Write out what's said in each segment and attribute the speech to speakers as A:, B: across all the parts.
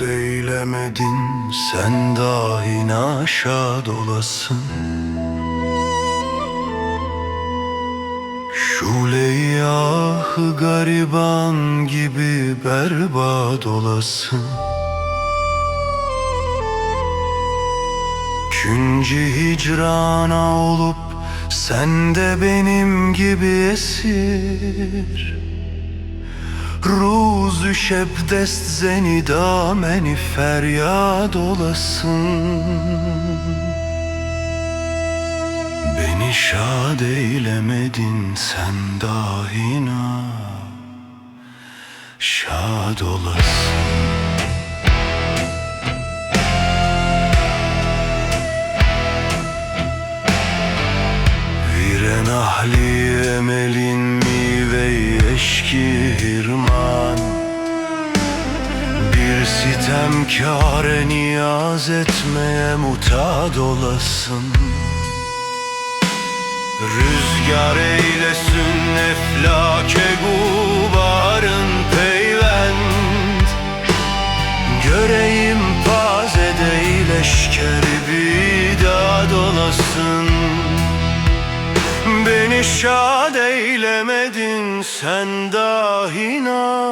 A: eylemedin Sen dahi naşad olasın. Şu leyyahı gariban gibi berbat olasın. Künci hicrana olup sen de benim gibi esir Ruzu şebdest zeni dameni feryat olasın. Beni şad eylemedin sen dahina Şad olasın. Viren ahli emelin mive eşki hirman Bir sitemkâre niyaz etmeye mutad olasın. Rüzgar eylesin eflake gubarın peyvend Göreyim pazede ileşker bidad olasın Beni şad eylemedin sen dahina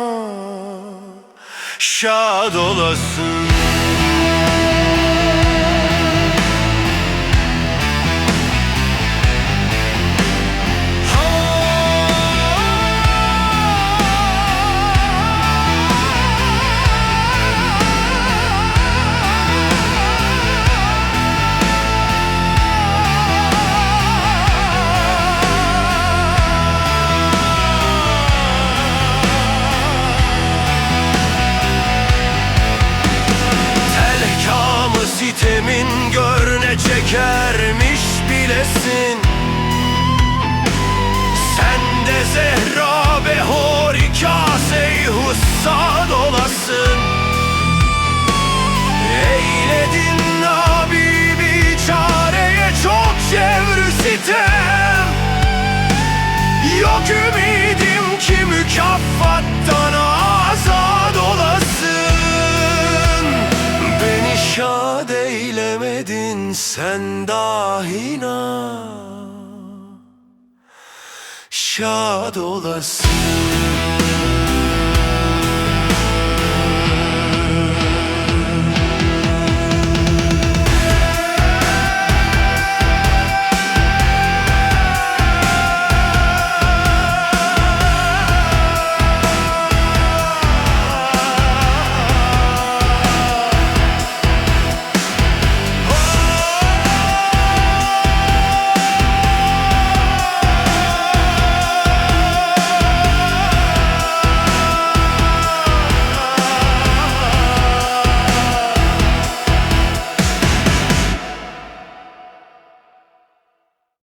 A: Şad olasın Sitemin gör ne çekermiş bilesin. Sen de zehra be horikase hussad olasın. Eyledin Habibi çareye çok çevr sitem. Yok ümidim ki mükafattan azad şad eylemedin sen dahina Şad olasın